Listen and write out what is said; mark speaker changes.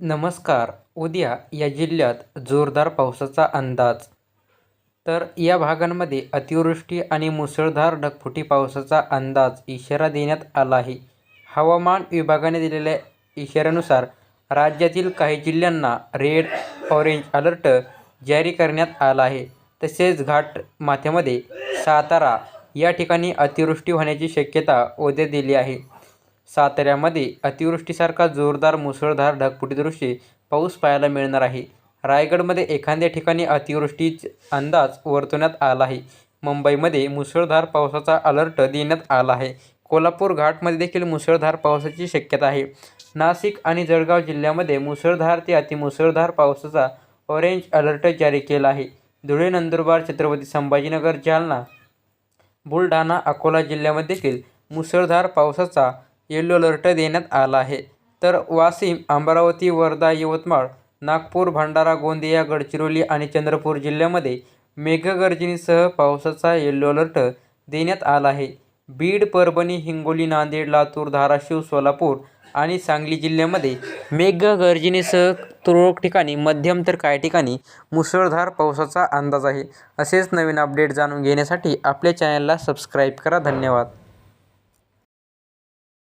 Speaker 1: नमस्कार. उद्या या जिल्ह्यात जोरदार पावसाचा अंदाज. तर या भागांमध्ये अतिवृष्टी आणि मुसळधार ढगफुटी पावसाचा अंदाज इशारा देण्यात आला आहे. हवामान विभागाने दिलेल्या इशाऱ्यानुसार राज्यातील काही जिल्ह्यांना रेड ऑरेंज अलर्ट जारी करण्यात आला आहे. तसेच घाट माथ्यामध्ये सातारा या ठिकाणी अतिवृष्टी होण्याची शक्यता उद्या दिली आहे. साताऱ्यामध्ये अतिवृष्टीसारखा जोरदार मुसळधार ढगफुटीदृश्ये पाऊस पाहायला मिळणार आहे. रायगडमध्ये एखाद्या ठिकाणी अतिवृष्टीचा अंदाज वर्तवण्यात आला आहे. मुंबईमध्ये मुसळधार पावसाचा अलर्ट देण्यात आला आहे. कोल्हापूर घाटमध्ये देखील मुसळधार पावसाची शक्यता आहे. नाशिक आणि जळगाव जिल्ह्यामध्ये मुसळधार ते अतिमुसळधार पावसाचा ऑरेंज अलर्ट जारी केला आहे. धुळे नंदुरबार छत्रपती संभाजीनगर जालना बुलढाणा अकोला जिल्ह्यामध्ये देखील मुसळधार पावसाचा येलो अलर्ट देण्यात आला आहे. तर वाशिम अमरावती वर्धा यवतमाळ नागपूर भंडारा गोंदिया गडचिरोली आणि चंद्रपूर जिल्ह्यामध्ये मेघगर्जनेसह पावसाचा येल्लो अलर्ट देण्यात आला आहे. बीड परभणी हिंगोली नांदेड लातूर धाराशिव सोलापूर आणि सांगली जिल्ह्यामध्ये मेघगर्जनेसह तुरळक ठिकाणी मध्यम तर काही ठिकाणी मुसळधार पावसाचा अंदाज आहे. असेच नवीन अपडेट जाणून घेण्यासाठी आपल्या चॅनलला सबस्क्राईब करा. धन्यवाद.